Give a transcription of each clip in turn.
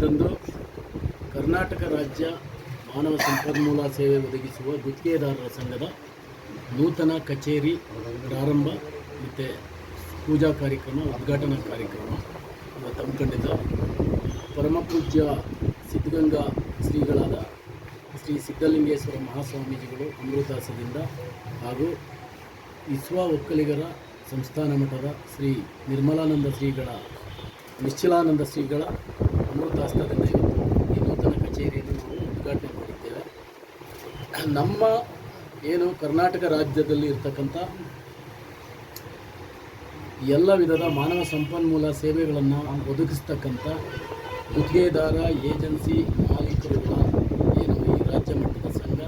ಅದೊಂದು ಕರ್ನಾಟಕ ರಾಜ್ಯ ಮಾನವ ಸಂಪನ್ಮೂಲ ಸೇವೆ ಒದಗಿಸುವ ಗುತ್ತಿಗೆದಾರರ ಸಂಘದ ನೂತನ ಕಚೇರಿ ಪ್ರಾರಂಭ ಮತ್ತು ಪೂಜಾ ಕಾರ್ಯಕ್ರಮ, ಉದ್ಘಾಟನಾ ಕಾರ್ಯಕ್ರಮ ಇವತ್ತು ಹಮ್ಮಿಕೊಂಡಿದ್ದ ಪರಮಪೂಜ್ಯ ಸಿದ್ಧಗಂಗಾ ಶ್ರೀಗಳಾದ ಶ್ರೀ ಸಿದ್ಧಲಿಂಗೇಶ್ವರ ಮಹಾಸ್ವಾಮೀಜಿಗಳು ಅಮೃತಾಸದಿಂದ ಹಾಗೂ ಇಸ್ವಾ ಒಕ್ಕಲಿಗರ ಸಂಸ್ಥಾನ ಮಠದ ಶ್ರೀ ನಿರ್ಮಲಾನಂದ ಶ್ರೀಗಳ, ನಿಶ್ಚಲಾನಂದ ಶ್ರೀಗಳ ಇವತ್ತು ಈ ನೂತನ ಕಚೇರಿಯನ್ನು ನಾವು ಉದ್ಘಾಟನೆ ಮಾಡಿದ್ದೇವೆ. ನಮ್ಮ ಏನು ಕರ್ನಾಟಕ ರಾಜ್ಯದಲ್ಲಿ ಇರ್ತಕ್ಕಂಥ ಎಲ್ಲ ವಿಧದ ಮಾನವ ಸಂಪನ್ಮೂಲ ಸೇವೆಗಳನ್ನು ಒದಗಿಸ್ತಕ್ಕಂಥ ಗುತ್ತಿಗೆದಾರ, ಏಜೆನ್ಸಿ ಮಾಲೀಕರುಗಳ ಏನು ಈ ರಾಜ್ಯ ಮಟ್ಟದ ಸಂಘ,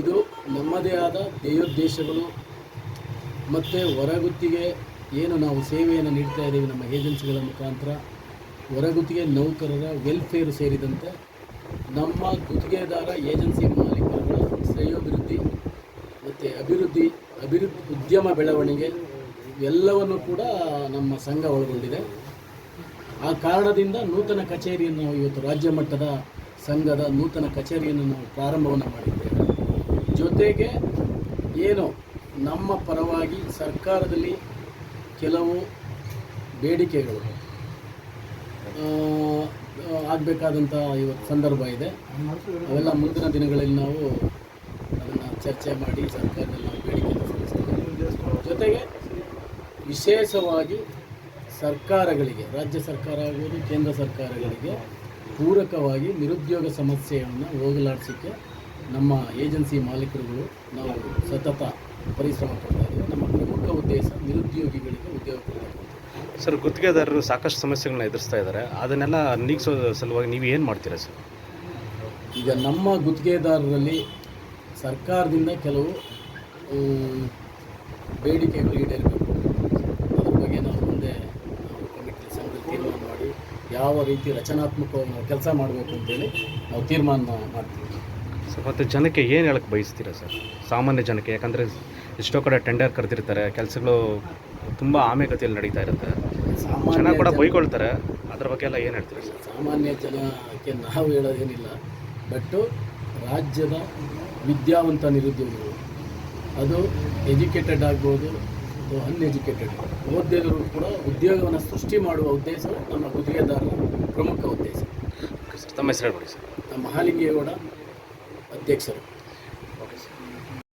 ಇದು ನಮ್ಮದೇ ಆದ ಧ್ಯೇಯೋದ್ದೇಶಗಳು ಮತ್ತು ಹೊರಗುತ್ತಿಗೆ ಏನು ನಾವು ಸೇವೆಯನ್ನು ನೀಡ್ತಾ ಇದ್ದೀವಿ ನಮ್ಮ ಏಜೆನ್ಸಿಗಳ ಮುಖಾಂತರ. ಹೊರಗುತ್ತಿಗೆ ನೌಕರರ ವೆಲ್ಫೇರ್ ಸೇರಿದಂತೆ ನಮ್ಮ ಗುತ್ತಿಗೆದಾರ ಏಜೆನ್ಸಿ ಮಾಲೀಕರ ಶ್ರೇಯೋಭಿವೃದ್ಧಿ ಮತ್ತು ಅಭಿವೃದ್ಧಿ ಅಭಿವೃದ್ಧಿ ಉದ್ಯಮ ಬೆಳವಣಿಗೆ ಎಲ್ಲವನ್ನು ಕೂಡ ನಮ್ಮ ಸಂಘ ಒಳಗೊಂಡಿದೆ. ಆ ಕಾರಣದಿಂದ ನೂತನ ಕಚೇರಿಯನ್ನು ನಾವು ಇವತ್ತು ರಾಜ್ಯ ಮಟ್ಟದ ಸಂಘದ ನೂತನ ಕಚೇರಿಯನ್ನು ನಾವು ಪ್ರಾರಂಭವನ್ನು ಮಾಡಿದ್ದೇವೆ. ಜೊತೆಗೆ ಏನು ನಮ್ಮ ಪರವಾಗಿ ಸರ್ಕಾರದಲ್ಲಿ ಕೆಲವು ಬೇಡಿಕೆಗಳು. ಆಗಬೇಕಾದಂಥ ಇವತ್ತು ಸಂದರ್ಭ ಇದೆ. ಅವೆಲ್ಲ ಮುಂದಿನ ದಿನಗಳಲ್ಲಿ ನಾವು ಅದನ್ನು ಚರ್ಚೆ ಮಾಡಿ ಸರ್ಕಾರದಲ್ಲಿ ನಾವು ಸಲ್ಲಿಸ್ತೇವೆ ಜೊತೆಗೆ ವಿಶೇಷವಾಗಿ ಸರ್ಕಾರಗಳಿಗೆ, ರಾಜ್ಯ ಸರ್ಕಾರ ಆಗ್ಬೋದು, ಕೇಂದ್ರ ಸರ್ಕಾರಗಳಿಗೆ ಪೂರಕವಾಗಿ ನಿರುದ್ಯೋಗ ಸಮಸ್ಯೆಯನ್ನು ಹೋಗಲಾಡಿಸೋಕ್ಕೆ ನಮ್ಮ ಏಜೆನ್ಸಿ ಮಾಲೀಕರುಗಳು ನಾವು ಸತತ ಪರಿಶ್ರಮ ಪಡ್ತಾ ಇದ್ದೀವಿ. ನಮ್ಮ ಪ್ರಮುಖ ಉದ್ದೇಶ ನಿರುದ್ಯೋಗಿಗಳಿಗೆ ಉದ್ಯೋಗ ಸರ್ ಗುತ್ತಿಗೆದಾರರು ಸಾಕಷ್ಟು ಸಮಸ್ಯೆಗಳನ್ನ ಎದುರಿಸ್ತಾ ಇದ್ದಾರೆ. ಅದನ್ನೆಲ್ಲ ನೀಗಿಸೋ ಸಲುವಾಗಿ ನೀವು ಏನು ಮಾಡ್ತೀರಾ ಸರ್? ಈಗ ನಮ್ಮ ಗುತ್ತಿಗೆದಾರರಲ್ಲಿ ಸರ್ಕಾರದಿಂದ ಕೆಲವು ಬೇಡಿಕೆಗಳು ಈಡೇರಬೇಕು. ಅದ್ರ ಬಗ್ಗೆ ನಾವು ಮುಂದೆ ನಾವು ಕಮಿಟಿ ಸಂಘ ತೀರ್ಮಾನ ಮಾಡಿ ಯಾವ ರೀತಿ ರಚನಾತ್ಮಕವಾಗಿ ನಾವು ಕೆಲಸ ಮಾಡಬೇಕು ಅಂತೇಳಿ ನಾವು ತೀರ್ಮಾನ ಮಾಡ್ತೀವಿ. ಸರ್ ಮತ್ತು ಜನಕ್ಕೆ ಏನು ಹೇಳಕ್ಕೆ ಬಯಸ್ತೀರಾ ಸರ್? ಸಾಮಾನ್ಯ ಜನಕ್ಕೆ ಯಾಕಂದರೆ ಎಷ್ಟೋ ಕಡೆ ಟೆಂಡರ್ ಕರೆದಿರ್ತಾರೆ ಕೆಲಸಗಳು ತುಂಬ ಆಮೆಗತಿಯಲ್ಲಿ ನಡೀತಾ ಇರುತ್ತೆ. ಸಾಮಾನ್ಯ ಜನ ಕೂಡ ಬೈಕೊಳ್ತಾರೆ. ಅದ್ರ ಬಗ್ಗೆ ಎಲ್ಲ ಏನು ಹೇಳ್ತೀರಿ ಸರ್? ಸಾಮಾನ್ಯ ಜನಕ್ಕೆ ನಾವು ಹೇಳೋದೇನಿಲ್ಲ. ಬಟ್ಟು ರಾಜ್ಯದ ವಿದ್ಯಾವಂತ ನಿರುದ್ಯೋಗಿಗಳು ಅದು ಎಜುಕೇಟೆಡ್ ಆಗ್ಬೋದು ಅಥವಾ ಅನ್ಎಜುಕೇಟೆಡ್ ಓದಿದ್ರು ಕೂಡ ಉದ್ಯೋಗವನ್ನು ಸೃಷ್ಟಿ ಮಾಡುವ ಉದ್ದೇಶ ನಮ್ಮ ಗುತ್ತಿಗೆದಾರರ ಪ್ರಮುಖ ಉದ್ದೇಶ. ತಮ್ಮ ಹೆಸರು ಹೇಳ್ಬಿಡಿ ಸರ್. ನಮ್ಮ ಮಹಾಲಿಂಗೇಗೌಡ ಅಧ್ಯಕ್ಷರು.